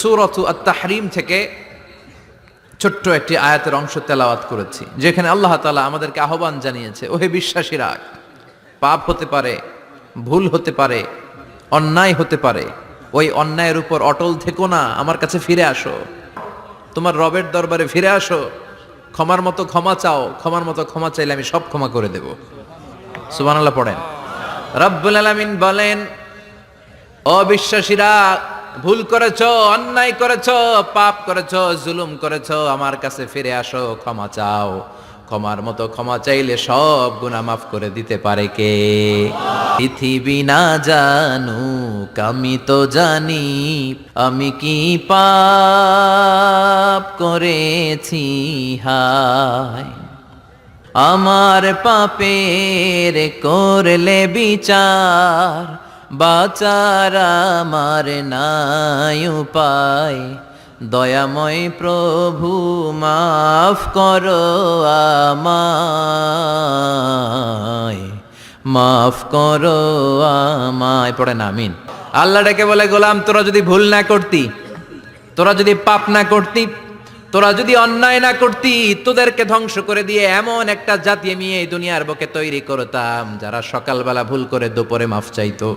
সুরত আত তাহরিম থেকে ছোট্ট একটি আয়াতের অংশ তেলাওয়াত করেছি, যেখানে আল্লাহ তালা আমাদেরকে আহ্বান জানিয়েছে, ওহে বিশ্বাসীরা, পাপ হতে পারে, ভুল হতে পারে, অন্যায় হতে পারে, ওই অন্যায়ের উপর অটল থেকো না, আমার কাছে ফিরে আসো। তোমার রবের দরবারে ফিরে আসো। ক্ষমার মতো ক্ষমা চাও, ক্ষমার মতো ক্ষমা চাইলে আমি সব ক্ষমা করে দেব। সুবহানাল্লাহ পড়েন। রব্বুল আলামিন বলেন, অবিশ্বাসীরা ভুল করেছ, অন্যায় করেছ, পাপ করেছ, জুলুম করেছ, আমার কাছে ফিরে আসো, ক্ষমা চাও। ক্ষমার মতো ক্ষমা চাইলে সব গুনাহ মাফ করে দিতে পারে কে? পৃথিবী না জানু আমি তো জানি, আমি কি পাপ করেছি, হায়। আমার পাপের করলে বিচার বাচার আমার নাই উপায়। দয়াময় প্রভু, মাফ করো মাফ করো আমায়। পড়ে না, আমিন। আল্লাহ ডেকে বলে, গোলাম, তোরা যদি ভুল না করতি, তোরা যদি পাপ না করতি, তোরা যদি অন্যায় না করতি, তোদেরকে ধ্বংস করে দিয়ে এমন একটা জাতি আমি এই দুনিয়ার বুকে তৈরি করতাম, যারা সকালবেলা ভুল করে দুপুরে মাফ চাইতো।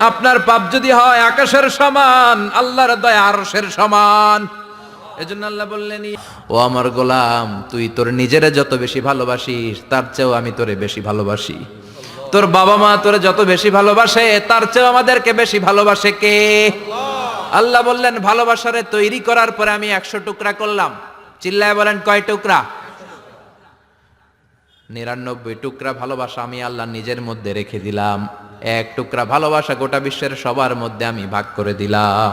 আপনার পাপ যদি হয় আকাশের সমান, আল্লাহর দয়া আরশের সমান। এজন্য আল্লাহ বললেন ও আমার গোলাম, তুই তোর নিজের যত বেশি ভালোবাসিস, তার চেয়েও আমি তোরে বেশি ভালোবাসি। তোর বাবা মা তোরে যত বেশি ভালোবাসে, তার চেয়েও আমাদেরকে বেশি ভালোবাসে কে? আল্লাহ বললেন, ভালোবাসারে তৈরি করার পরে আমি একশো টুকরা করলাম। চিল্লায় বলেন, কয় টুকরা? নিরানব্বই টুকরা ভালোবাসা আমি আল্লাহ নিজের মধ্যে রেখে দিলাম। এক টুকরা ভালোবাসা গোটা বিশ্বের সবার মধ্যে আমি ভাগ করে দিলাম।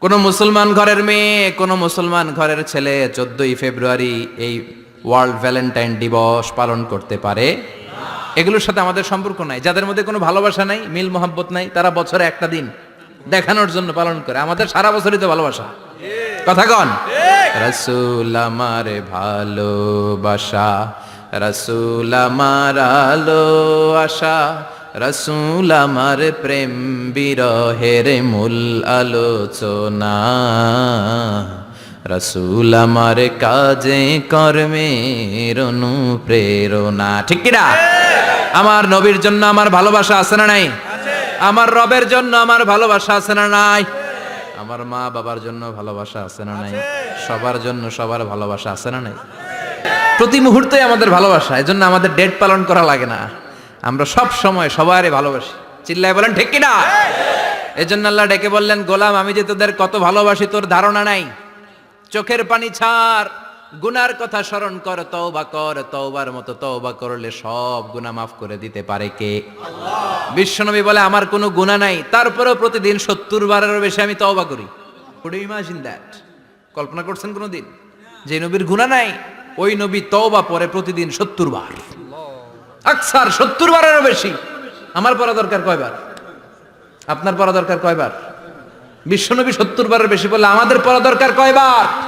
কোন মুসলমান ঘরের মেয়ে, কোন মুসলমান ঘরের ছেলে চোদ্দই ফেব্রুয়ারি এই ওয়ার্ল্ড ভ্যালেন্টাইন দিবস পালন করতে পারে। এগুলোর সাথে আমাদের সম্পর্ক নাই। যাদের মধ্যে কোনো ভালোবাসা নাই, মিল মোহাব্বত নাই, তারা বছরে একটা দিন দেখানোর জন্য পালন করে। আমাদের সারা বছরই তো ভালোবাসা। কথা কন? রসুল আমার ভালোবাসা, রসুল আমার আলো আশা রসুল আমার প্রেম বিরহের মূল আলোচনা, রসুল আমার কাজে কর্মের অনুপ্রেরণা। ঠিক কিনা? আমার নবীর জন্য আমার ভালোবাসা আছে না নাই? আমার রবের জন্য আমার ভালোবাসা আছে না নাই? আমার মা বাবার জন্য ভালোবাসা আছে না নাই? সবার জন্য সবার ভালোবাসা আছে না নাই? প্রতি মুহূর্তে আমাদের ভালোবাসা এজন্য আমাদের ডেট পালন করা লাগে না। আমরা সব সময় সবারই ভালোবাসি। চিল্লায় বলেন ঠিক কিনা? এজন্য আল্লাহ ডেকে বললেন গোলাম আমি যে তোদের কত ভালোবাসি তোর ধারণা নাই। চোখের পানি ছাড় গুনার কথা স্মরণ কর তওবা কর তওবার মতো তওবা করলে সব গুনাহ মাফ করে দিতে পারে কে? বিশ্বনবী বলে আমার কোনো গুনাহ নাই। তারপরেও প্রতিদিন সত্তর বারেরও বেশি আমি তওবা করি। কুড ইমাজিন দ্যাট কল্পনা করছেন কোনোদিন? যে নবীর গুনাহ নাই ওই নবী তওবা পরে প্রতিদিন সত্তর বার। আকসার সত্তর বারেরও বেশি। আমার পড়া দরকার কয়বার? আপনার পড়া দরকার কয়বার? বিশ্বনবী সত্তর বারের বেশি বললে আমাদের পড়া দরকার কয়বার?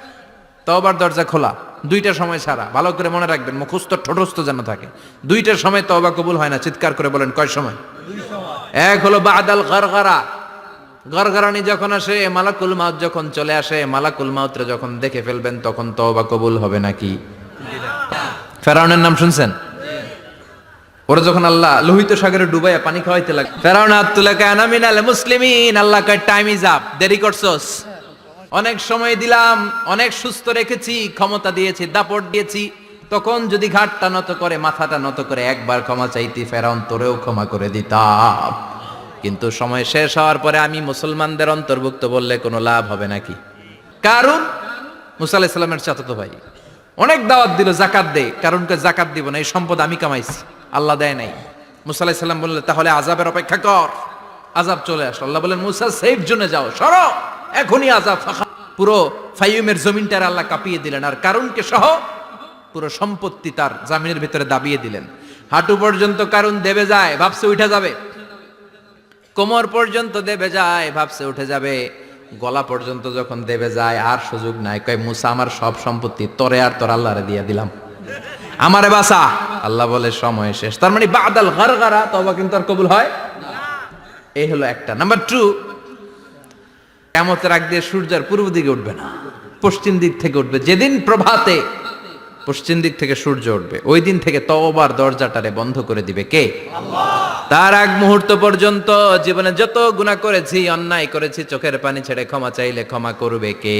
তওবার দরজা খোলা, দুইটা সময় ছাড়া ভালো করে মনে রাখবেন, মুখস্থ ঠোঁটস্থ যেন থাকে। দুইটার সময় তওবা কবুল হয় না, চিৎকার করে বলেন, কয় সময়? এক হলো বাদাল গরগরা গরগরানি যখন আসে, মালাকুল মাউত যখন চলে আসে, মালাকুল মাউতরে যখন দেখে ফেলবেন, তখন তওবা কবুল হবে নাকি? ফেরাউনের নাম শুনছেন? ওরা যখন আল্লাহ লোহিত সাগরে ডুবাইয়া পানি খাওয়াইতে লাগে ফেরাউন আত্তুলাকা আনামিনাল মুসলিমিন, আল্লাহ কয় টাইম ইজ আপ দেরি করছস? অনেক সময় দিলাম, অনেক সুস্থ রেখেছি, ক্ষমতা দিয়েছি, দাপট দিয়েছি, তখন যদি ঘাটটা নত করে, মাথাটা নত করে, একবার ক্ষমা চাইতি, ফেরাউন তোরেও ক্ষমা করে দিতাম। কিন্তু সময় শেষ হওয়ার পরে আমি মুসলমানদের অন্তর্ভুক্ত বললে কোনো লাভ হবে নাকি? কারণ মুসা আলাহিসাল্লামের চাচাতো ভাই। অনেক দাওয়াত দিল, জাকাত দে। কারণ কে জাকাত দিব না, এই সম্পদ আমি কামাইছি। আল্লাহ দেয় নাই। মুসা আলাহিসাল্লাম বললে, তাহলে আজাবের অপেক্ষা কর। আজাব চলে আসলো। আল্লাহ বলেন মুসা সেফ জোনে যাও, সরো। এখনই আজাব ফাঁকা। পুরো ফাইমের জমিনটার আল্লাহ কাঁপিয়ে দিলেন। আর কারণকে সহ পুরো সম্পত্তি তার জামিনের ভিতরে দাবিয়ে দিলেন। হাঁটু পর্যন্ত কারণ দেবে যায়, ভাবছে উঠে যাবে। কোমর পর্যন্ত দেবে যায়, ভাবছে উঠে যাবে। গলা পর্যন্ত যখন দেবে যায়, আর সুযোগ নাই। কয়, মুসা, আমার সব সম্পত্তি তরে আর তোর আল্লাহরে দিয়ে দিলাম। আমারে বাসা আল্লাহ বলে, সময় শেষ। তার মানে বাদাল গারগারা তবা কিন্তু আর কবুল হয় এই হলো একটা। নাম্বার টু কেমতের আগ দিয়ে সূর্যের পূর্ব দিকে উঠবে না, পশ্চিম দিক থেকে উঠবে। যেদিন প্রভাতে পশ্চিম দিক থেকে সূর্য উঠবে, ওই দিন থেকে তওবার দরজাটারে বন্ধ করে দিবে কে? তার আগ মুহূর্ত পর্যন্ত জীবনে যত গুনাহ করেছি, অন্যায় করেছি, চোখের পানি ছেড়ে ক্ষমা চাইলে ক্ষমা করবে কে?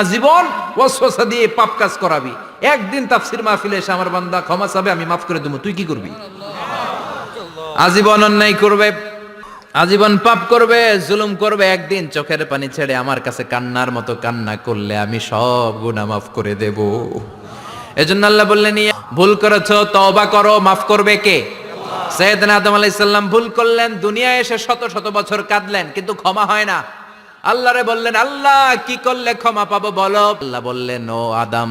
আজীবন ওয়াসওয়াসা দিয়ে পাপ কাজ করাবি। একদিন তাফসির মাহফিলে এসে আমার বান্দা ক্ষমা চাবে, আমি মাফ করে দেবো। তুই কি করবি? আজীবন অন্যায় করবে। আজীবন পাপ করবে, জুলুম করবে, একদিন চোখের পানি ছেড়ে আমার কাছে কান্নার মতো কান্না করলে আমি সব গুনাহ মাফ করে দেব। এজন্য আল্লাহ বললেন ভুল করেছ, তওবা করো, মাফ করবে কে? সৈয়দনা আদম আলাইহিস সালাম ভুল করলেন, দুনিয়ায় এসে শত শত বছর কাঁদলেন, কিন্তু ক্ষমা হয় না। আল্লাহরে বললেন, আল্লাহ, কি করলে ক্ষমা পাবো বলো? আল্লাহ বললেন, ও আদম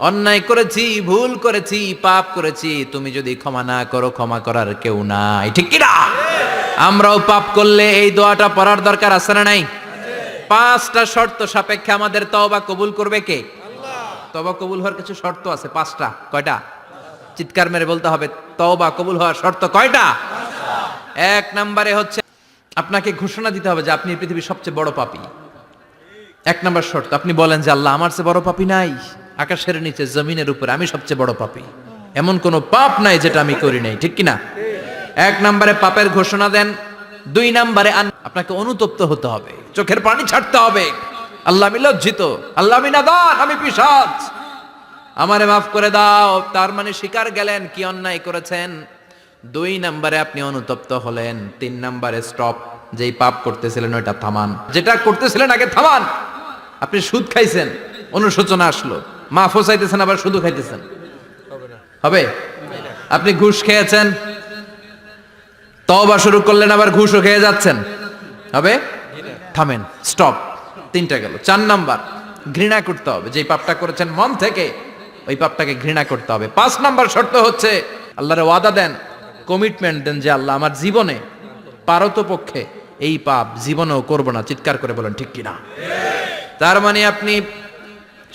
অন্যায় করেছি ভুল করেছি পাপ করেছি তুমি যদি ক্ষমা না করো ক্ষমা করার কেউ নাই। ঠিক কি না আমরাও পাপ করলে এই দোয়াটা পড়ার দরকার আছে না নাই? পাঁচটা শর্ত সাপেক্ষে আমাদের তওবা কবুল করবে কে? তওবা কবুল হওয়ার কিছু শর্ত আছে পাঁচটা। কয়টা? চিৎকার মেরে বলতে হবে তওবা কবুল হওয়ার শর্ত কয়টা? এক নম্বরে হচ্ছে আপনাকে ঘোষণা দিতে হবে যে আপনি পৃথিবীর সবচেয়ে বড় পাপী। এক নম্বর শর্ত আপনি বলেন যে আল্লাহ আমার চেয়ে বড় পাপী নাই। আকাশের নিচে, জমিনের উপরে, আমি সবচেয়ে বড় পাপী। এমন কোনো পাপ নাই যেটা আমি করি নাই, ঠিক কিনা? এক নম্বরে পাপের ঘোষণা দেন, দুই নম্বরে আপনাকে অনুতপ্ত হতে হবে, চোখের পানি ছাড়তে হবে। আল্লাহ আমি লজ্জিত, আল্লাহ আমি নাদান আমি পিসাচ। আমারে মাফ করে দাও, তার মানে শিকার গেলেন, কি অন্যায় করেছেন? দুই নম্বরে আপনি অনুতপ্ত হলেন, তিন নম্বরে স্টপ যেই পাপ করতেছিলেন ওইটা থামান। যেটা করতেছিলেন আগে থামান। আপনি সুদ খাইছেন, অনুশোচনা আসলো। মাফও চাইতেছেন আবার শুধু খাইতেছেন। হবে আপনি ঘুষ খেয়েছেন তওবা শুরু করলেন আবার ঘুষও খেয়ে যাচ্ছেন। হবে? থামেন স্টপ তিনটা গেল। চার নাম্বার ঘৃণা করতে হবে। যেই পাপটা করেছেন মন থেকে ওই পাপটাকে ঘৃণা করতে হবে। পাঁচ নাম্বার শর্ত হচ্ছে আল্লাহরে ওয়াদা দেন কমিটমেন্ট দেন যে আল্লাহ আমার জীবনে পারত পক্ষে এই পাপ জীবনেও করব না। চিৎকার করে বলেন ঠিক কিনা? তার মানে আপনি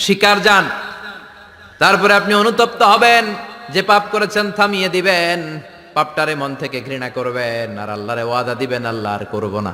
শিকার যান। তারপরে আপনি অনুতপ্ত হবেন, যে পাপ করেছেন থামিয়ে দিবেন। পাপটারে মন থেকে ঘৃণা করবেন, আর আল্লাহরে ওয়াদা দিবেন, আল্লাহ আর করব না।